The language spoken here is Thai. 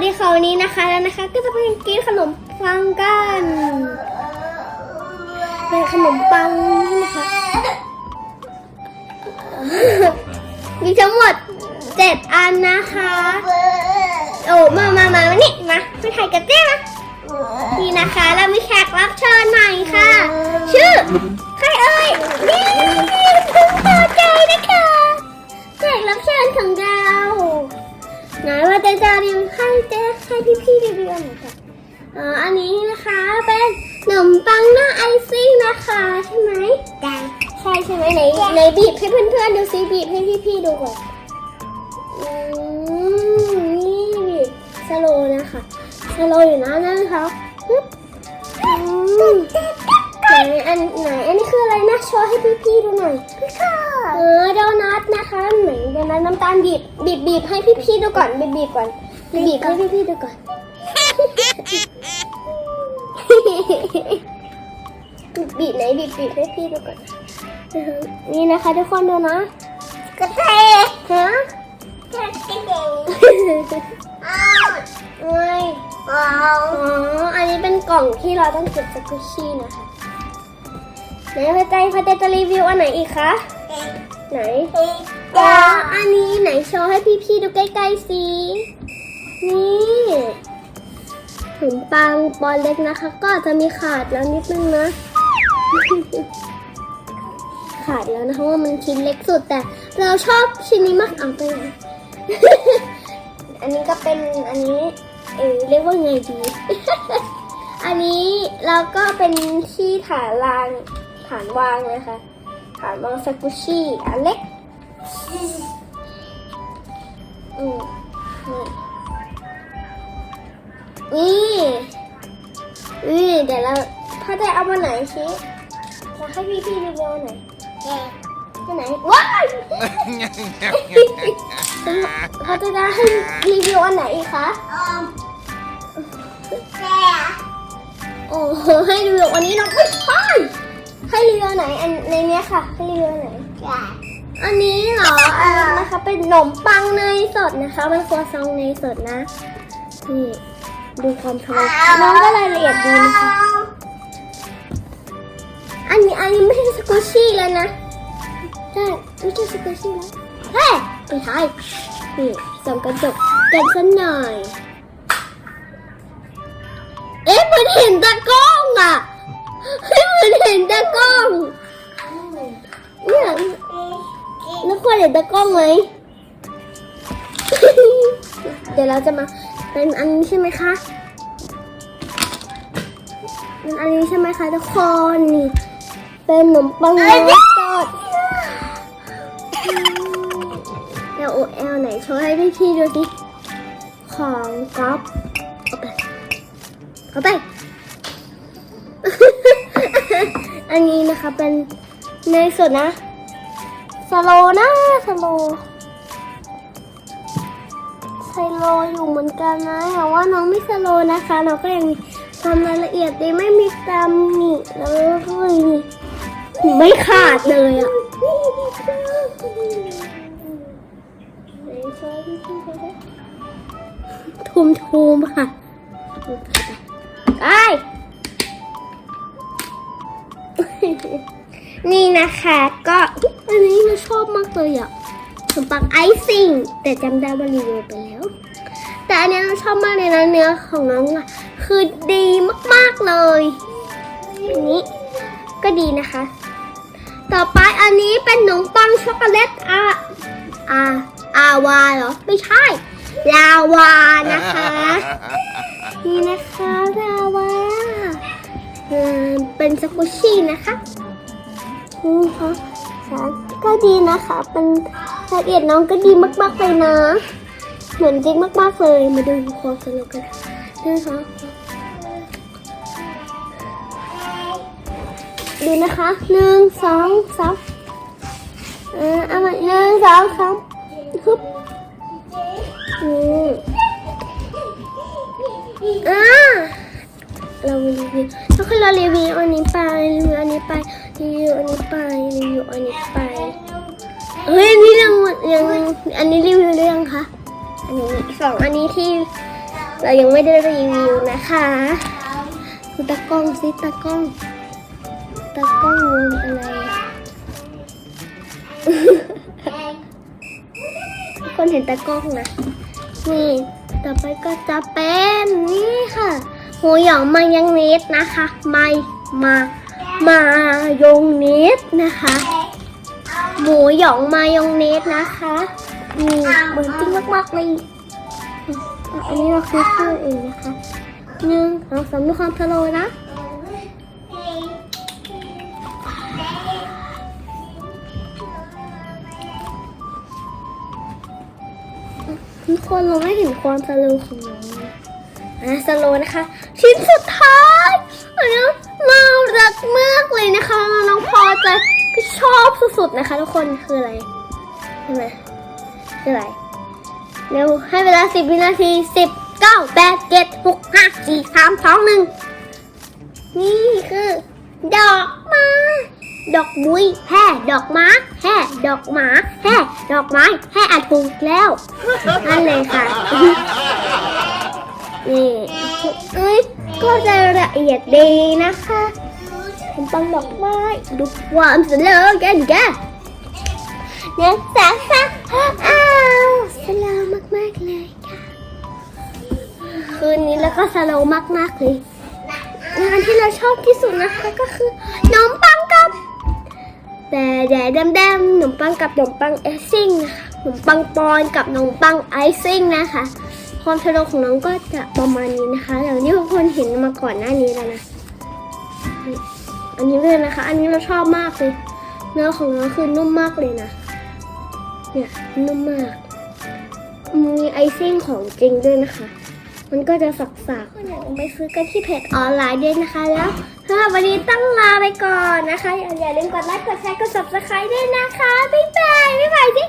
สดีค่ะวันนี้นะคะแล้วนะคะ ก็จะเป็นกินขนมปังกันเป็นขนมปังใช่ไหมคะมีทั้งหมดเจ็ดอันนะคะ ไหนว่าจะจะรีวิวให้เจ๊ให้พี่ๆรีวิวหน่อยค่ะอ๋ออันนี้นะคะเป็นขนมปังหน้าไอซิ่งนะคะใช่ไหมได้ใช่ใช่ไหมไหนไหนบีบให้เพื่อนๆดูซิบีบให้พี่ๆดูก่อนอืมนี่สโลว์นะคะสโลว์อยู่นะนั่นเขาปึ๊บอืมไหนอันไหนอันนี้คืออะไรนะโชว์ให้พี่ๆดูหน่อยพี่ค่ะเออโด นัทนะคะไหนโดนัทน้ำตาลบีบบีบบีบให้พี่ๆดูก่อนบีบบีบก่อนบีบบีบให้พี่ๆดูก่อนบีบไหนบีบบีบให้พี่ดูก่อนนี่นะคะทุกคนดูนะกระเทยฮะโอ้ยอ๋ออันนี้เป็นกล่องที่เราต้องเก็บสกุชชี่นะคะไหนพระใจพระใจจะรีวิวอันไหนอีกคะ ไหนอ๋ออันนี้ไหนโชว์ให้พี่ๆดูใกล้ๆสินี่ขนมปังปอนเล็กนะคะ ก็จะมีขาดแล้วนิดนึงนะ ขาดแล้วนะคะว่ามันชิ้นเล็กสุดแต่เราชอบชิ้นนี้มากเอาไปไหนอันนี้ก็เป็นอันนี้เออเรียกว่าไงดี อันนี้เราก็เป็นที่ฐานรางฐานวางนะคะ ฐานวางสกุชชี่อันเล็กอืมนี่นี่นี่เดี๋ยวเราถ้าได้เอามาไหนชี้จะให้พี่พี่ๆรีวิวอันไหนแกอันไหนว้ายเขาจะได้ให้รีวิวอันไหนอีกคะโอ้โหให้รีวิวอันนี้เราไม่ใช่ ให้รีวิวอันไหนอันในเนี้ยค่ะให้รีวิวอันไหนอันนี้เหรออันนี้นะคะเป็นขนมปังเนยสดนะคะเป็นครัวซองเนยสดนะนี่ดูความทะลุน้องก็รายละเอียดดีนะคะ อันนี้อันนี้ไม่ใช่สกูชี่แล้วนะใช่ไม่ใช่สกูชี่แล้วเฮ้ยไม่ใช่นี่ส่องกระจกกันสักหน่อย เอ๊ะเหมันเห็นตะกล้องอะ เห็นตะกล้องเนี่ยแล้วควรเห็นตะกล้องไหมเดี๋ยวเราจะมาเป็นอันนี้ใช่ไหมคะเป็นอันนี้ใช่ไหมคะทุกคนนี่เป็นขนมปังเนยสด L O L ไหนโชว์ให้พี่พี่ๆดูสิของก๊อฟเอาไปเอาไป อันนี้นะคะเป็นเนยสดนะสโลนะสโลสโลอยู่เหมือนกันนะแต่ว่าน้องไม่สโลนะคะน้องก็ยังมีความรายละเอียดดีไม่มีตำหนิเลยไม่ขาดเลยอะทุมทุมค่ะไป นี่นะคะก็อันนี้เราชอบมากเลยอะขนมปังไอซิ่งแต่จำได้ว่ารีวิวไปแล้ว แต่อันนี้เราชอบมากเลยนะเนื้อของน้องอะคือดีมากๆเลยอันนี้ก็ดีนะคะ ต่อไปอันนี้เป็นขนมปังช็อกโกแลตอะอาอาวาเหรอไม่ใช่ลาวานะคะ นี่นะคะลาวาเออ เป็นสกุชชี่นะคะนี่ค่ะสารก็ดีนะคะ เป็นละเอียดน้องก็ดีมากๆเลยนะ เหมือนจริงมากๆเลย มาดูโคสนุกกันนะคะดูนะคะหนึ่งสองสามเออเอามาหนึ่งสองสามฮึบอืมอ่า เรารีวิวแล้วก็เรารีวิวอันนี้ไปรีวิวอันนี้ไปรีวิวอันนี้ไปรีวิวอันนี้ไปเฮ้ยอันนี้ยังยังอันนี้รีวิวหรืองคะอันนี้สองอันนี้ที่เรายังไม่ได้รีวิวนะคะดูตากล้องซิตากล้องตากล้องงงอะไรคนเห็นตากล้องนะนี่ต่อไปก็จะเป็นนี่ค่ะ หมูหยองมายองเนสนะคะไม่มามายองเนสนะคะ หมูหยองมายองเนสนะคะนี่เหมือนจริงมากๆเลยอันนี้เราคือข้าวเองนะคะหนึ่งสองสามดูความสโลนะทุกคนเราไม่เห็นความสโลของน้องเลย อะสโลนะคะ ชิ้นสุดท้ายอันนี้น่ารักมากเลยนะคะน้องพอจะชอบสุดๆนะคะ ทุกคนคืออะไรใช่ไหมคืออะไรเร็วให้เวลาสิบวินาทีสิบเก้าแปดเจ็ดหกห้าสี่สามสองหนึ่งนี่คือ ดอกไม้ดอกบุยแห่ดอกม้าแห่ดอกหมาแห่ดอกไม้แห่อัดถูกแล้วนั่นเลยค่ะ นี่เอ้ยก็จะละเอียดดีนะคะผมปังดอกไม้ดูความสโลกันกันเนี่ยสาสาอ้าวสโลว์มากๆเลยค่ะคืนนี้แล้วก็สโลว์มากๆเลยงานที่เราชอบที่สุดนะคะก็คือขนมปังกับแต่แดดแดมๆขนมปังกับขนมปังไอซิ่งนะคะขนมปังปอนกับขนมปังไอซิ่งนะคะ ความสนุกของน้องก็จะประมาณนี้นะคะอย่างที่ทุกคนเห็นมาก่อนหน้านี้แล้วนะ อันนี้เลยนะคะ อันนี้เราชอบมากเลย เนื้อของน้องคือนุ่มมากเลยนะ เนี่ยนุ่มมาก มีไอซิ่งของจริงด้วยนะคะ มันก็จะสักๆก็อยากไปซื้อกันที่เพจออนไลน์ด้วยนะคะ แล้วสำหรับวันนี้ตั้งลาไปก่อนนะคะ อย่าลืมกดไลค์ กดแชร์ กด subscribe ด้วยนะคะ บ๊ายบาย บ๊ายบายสิ